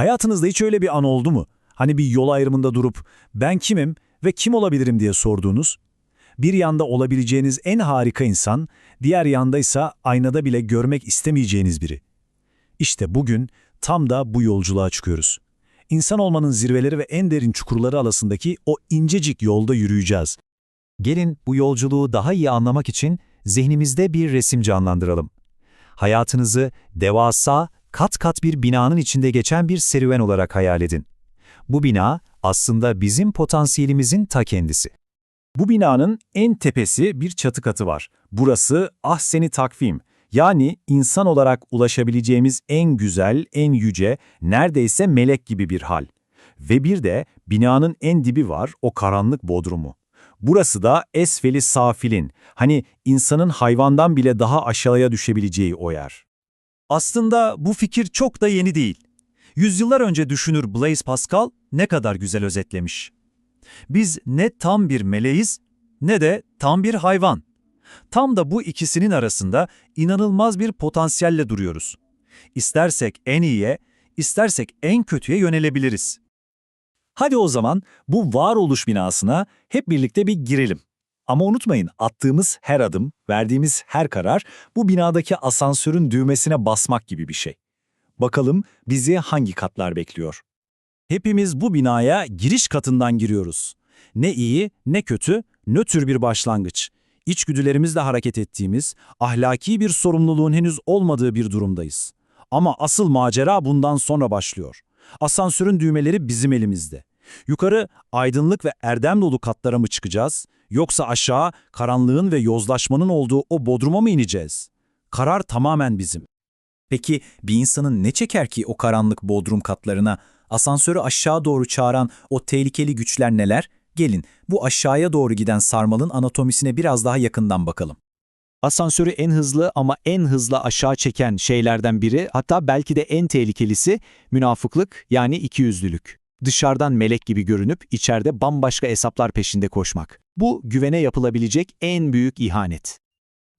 Hayatınızda hiç öyle bir an oldu mu? Hani bir yol ayrımında durup ben kimim ve kim olabilirim diye sorduğunuz? Bir yanda olabileceğiniz en harika insan, diğer yanda ise aynada bile görmek istemeyeceğiniz biri. İşte bugün tam da bu yolculuğa çıkıyoruz. İnsan olmanın zirveleri ve en derin çukurları arasındaki o incecik yolda yürüyeceğiz. Gelin bu yolculuğu daha iyi anlamak için zihnimizde bir resim canlandıralım. Hayatınızı devasa, kat kat bir binanın içinde geçen bir serüven olarak hayal edin. Bu bina aslında bizim potansiyelimizin ta kendisi. Bu binanın en tepesi bir çatı katı var. Burası ahseni takvim. Yani insan olarak ulaşabileceğimiz en güzel, en yüce, neredeyse melek gibi bir hal. Ve bir de binanın en dibi var, o karanlık bodrumu. Burası da esfeli safilin, hani insanın hayvandan bile daha aşağıya düşebileceği o yer. Aslında bu fikir çok da yeni değil. Yüzyıllar önce düşünür Blaise Pascal ne kadar güzel özetlemiş. Biz ne tam bir meleğiz ne de tam bir hayvan. Tam da bu ikisinin arasında inanılmaz bir potansiyelle duruyoruz. İstersek en iyiye, istersek en kötüye yönelebiliriz. Hadi o zaman bu varoluş binasına hep birlikte bir girelim. Ama unutmayın attığımız her adım, verdiğimiz her karar bu binadaki asansörün düğmesine basmak gibi bir şey. Bakalım bizi hangi katlar bekliyor? Hepimiz bu binaya giriş katından giriyoruz. Ne iyi ne kötü, nötr bir başlangıç. İçgüdülerimizle hareket ettiğimiz, ahlaki bir sorumluluğun henüz olmadığı bir durumdayız. Ama asıl macera bundan sonra başlıyor. Asansörün düğmeleri bizim elimizde. Yukarı aydınlık ve erdem dolu katlara mı çıkacağız, yoksa aşağı karanlığın ve yozlaşmanın olduğu o bodruma mı ineceğiz? Karar tamamen bizim. Peki bir insanın ne çeker ki o karanlık bodrum katlarına, asansörü aşağı doğru çağıran o tehlikeli güçler neler? Gelin bu aşağıya doğru giden sarmalın anatomisine biraz daha yakından bakalım. Asansörü en hızlı ama en hızlı aşağı çeken şeylerden biri, hatta belki de en tehlikelisi münafıklık yani ikiyüzlülük. Dışarıdan melek gibi görünüp içeride bambaşka hesaplar peşinde koşmak. Bu güvene yapılabilecek en büyük ihanet.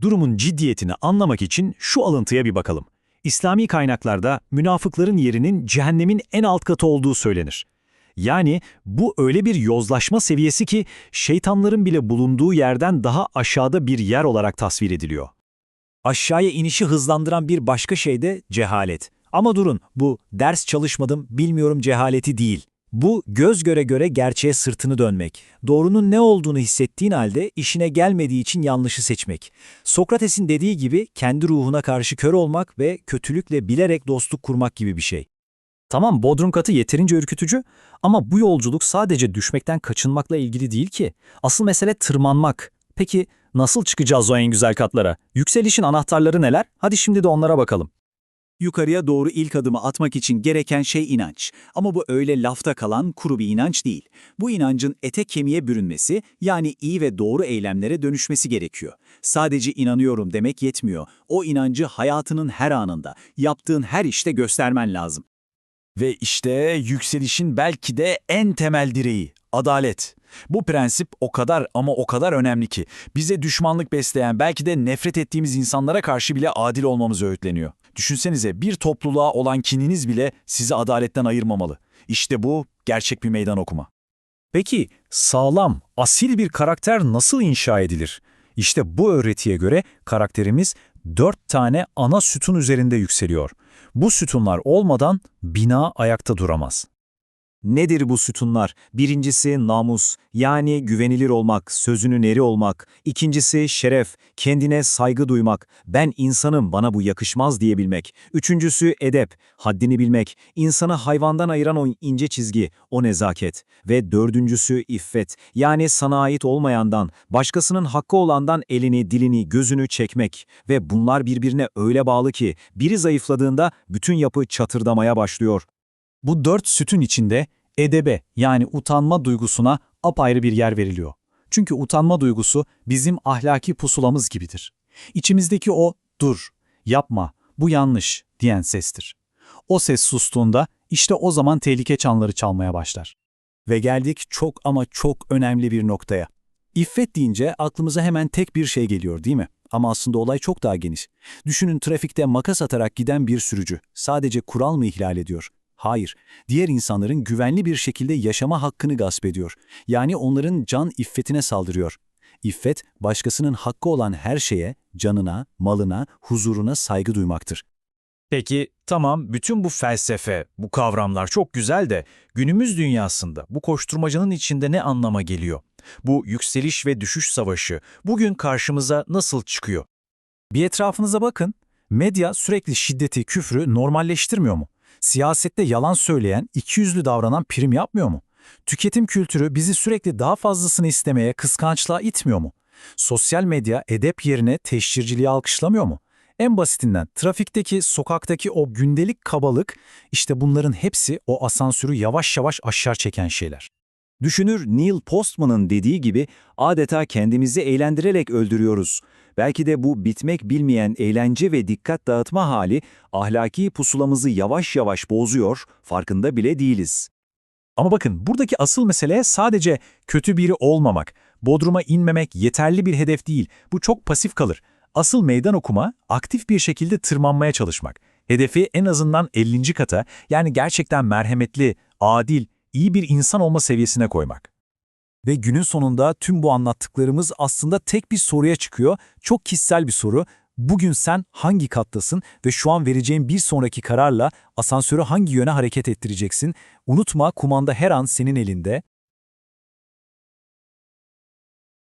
Durumun ciddiyetini anlamak için şu alıntıya bir bakalım. İslami kaynaklarda münafıkların yerinin cehennemin en alt katı olduğu söylenir. Yani bu öyle bir yozlaşma seviyesi ki şeytanların bile bulunduğu yerden daha aşağıda bir yer olarak tasvir ediliyor. Aşağıya inişi hızlandıran bir başka şey de cehalet. Ama durun, bu ders çalışmadım, bilmiyorum cehaleti değil. Bu göz göre göre gerçeğe sırtını dönmek. Doğrunun ne olduğunu hissettiğin halde işine gelmediği için yanlışı seçmek. Sokrates'in dediği gibi kendi ruhuna karşı kör olmak ve kötülükle bilerek dostluk kurmak gibi bir şey. Tamam bodrum katı yeterince ürkütücü ama bu yolculuk sadece düşmekten kaçınmakla ilgili değil ki. Asıl mesele tırmanmak. Peki nasıl çıkacağız o en güzel katlara? Yükselişin anahtarları neler? Hadi şimdi de onlara bakalım. Yukarıya doğru ilk adımı atmak için gereken şey inanç. Ama bu öyle lafta kalan kuru bir inanç değil. Bu inancın ete kemiğe bürünmesi, yani iyi ve doğru eylemlere dönüşmesi gerekiyor. Sadece inanıyorum demek yetmiyor. O inancı hayatının her anında, yaptığın her işte göstermen lazım. Ve işte yükselişin belki de en temel direği, adalet. Bu prensip o kadar ama o kadar önemli ki bize düşmanlık besleyen belki de nefret ettiğimiz insanlara karşı bile adil olmamız öğütleniyor. Düşünsenize bir topluluğa olan kininiz bile sizi adaletten ayırmamalı. İşte bu gerçek bir meydan okuma. Peki sağlam, asil bir karakter nasıl inşa edilir? İşte bu öğretiye göre karakterimiz dört tane ana sütun üzerinde yükseliyor. Bu sütunlar olmadan bina ayakta duramaz. Nedir bu sütunlar? Birincisi namus, yani güvenilir olmak, sözünün eri olmak. İkincisi şeref, kendine saygı duymak, ben insanım bana bu yakışmaz diyebilmek. Üçüncüsü edep, haddini bilmek, insanı hayvandan ayıran o ince çizgi, o nezaket. Ve dördüncüsü iffet, yani sana ait olmayandan, başkasının hakkı olandan elini, dilini, gözünü çekmek. Ve bunlar birbirine öyle bağlı ki, biri zayıfladığında bütün yapı çatırdamaya başlıyor. Bu dört sütun içinde edebe yani utanma duygusuna apayrı bir yer veriliyor. Çünkü utanma duygusu bizim ahlaki pusulamız gibidir. İçimizdeki o dur, yapma, bu yanlış diyen sestir. O ses sustuğunda işte o zaman tehlike çanları çalmaya başlar. Ve geldik çok ama çok önemli bir noktaya. İffet deyince aklımıza hemen tek bir şey geliyor değil mi? Ama aslında olay çok daha geniş. Düşünün trafikte makas atarak giden bir sürücü. Sadece kural mı ihlal ediyor? Hayır, diğer insanların güvenli bir şekilde yaşama hakkını gasp ediyor. Yani onların can iffetine saldırıyor. İffet, başkasının hakkı olan her şeye, canına, malına, huzuruna saygı duymaktır. Peki tamam bütün bu felsefe, bu kavramlar çok güzel de günümüz dünyasında bu koşturmacanın içinde ne anlama geliyor? Bu yükseliş ve düşüş savaşı bugün karşımıza nasıl çıkıyor? Bir etrafınıza bakın. Medya sürekli şiddeti, küfrü normalleştirmiyor mu? Siyasette yalan söyleyen, ikiyüzlü davranan prim yapmıyor mu? Tüketim kültürü bizi sürekli daha fazlasını istemeye, kıskançlığa itmiyor mu? Sosyal medya edep yerine teşhirciliği alkışlamıyor mu? En basitinden trafikteki, sokaktaki o gündelik kabalık, işte bunların hepsi o asansörü yavaş yavaş aşağı çeken şeyler. Düşünür Neil Postman'ın dediği gibi adeta kendimizi eğlendirerek öldürüyoruz. Belki de bu bitmek bilmeyen eğlence ve dikkat dağıtma hali ahlaki pusulamızı yavaş yavaş bozuyor, farkında bile değiliz. Ama bakın buradaki asıl mesele sadece kötü biri olmamak, bodruma inmemek yeterli bir hedef değil. Bu çok pasif kalır. Asıl meydan okuma, aktif bir şekilde tırmanmaya çalışmak. Hedefi en azından 50. kata, yani gerçekten merhametli, adil, iyi bir insan olma seviyesine koymak. Ve günün sonunda tüm bu anlattıklarımız aslında tek bir soruya çıkıyor. Çok kişisel bir soru. Bugün sen hangi kattasın ve şu an vereceğin bir sonraki kararla asansörü hangi yöne hareket ettireceksin? Unutma kumanda her an senin elinde